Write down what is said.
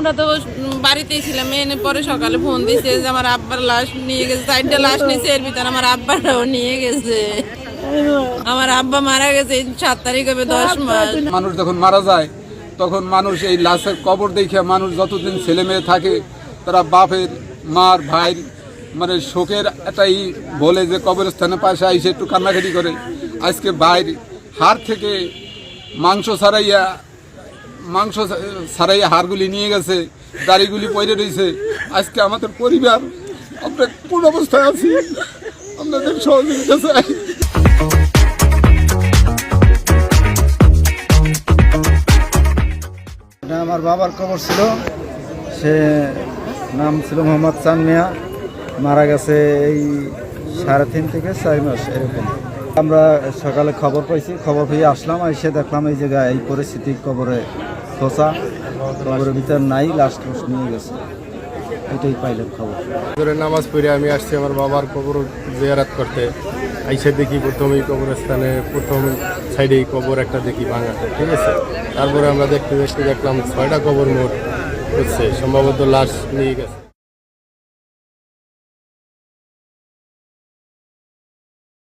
আমরা তো বাড়িতেই ছিলাম এনে পরে সকালে ফোন দিছে যে আমার আব্বার লাশ নিয়ে গেছে চারটা লাশ নিয়েছে এর ভিতরে আমার আব্বাটাও নিয়ে গেছে। আমার আব্বা মারা গেছে সাত তারিখ হবে দশ মাস। মানুষ যখন মারা যায় তখন মানুষ এই লাশের কবর দেখে মানুষ যতদিন ছেলে মেয়ে থাকে তারা বাপের মার ভাই মানে শোকের একটাই বলে যে কবরস্থানে পাশে আইসে একটু কান্নাকাটি করে। আজকে বাইর হাড় থেকে মাংস ছাড়াইয়া মাংস ছাড়াইয়া হাড়গুলি নিয়ে গেছে, দাড়িগুলি পড়ে রয়েছে আজকে আমাদের পরিবার, আমরা কোন অবস্থায় আছি? আপনাদের সহযোগিতা চাই। আমার বাবার কবর ছিল। সে নাম ছিল মোহাম্মদ চান মিয়া। মারা গেছে এই সাড়ে তিন থেকে চার মাস এরকম। আমরা সকালে খবর পাইছি, খবর পেয়ে আসলাম, এসে দেখলাম এই জায়গায় এই পরিস্থিতি কবরে খোঁচা কবরের ভিতর নাই লাস্ট নিয়ে গেছে। এটাই পাইলাম খবর। নামাজ পড়ে আমি আসছি আমার বাবার কবর জিয়ারাত করতে। আইসে দেখি প্রথমেই কবরস্থানে, প্রথম সাইডেই কবর একটা দেখি ভাঙা ঠিক আছে? তারপরে আমরা দেখতে দেখতে দেখলাম ছয়টা কবর মোট হচ্ছে, সম্ভবত লাশ নিয়ে গেছে।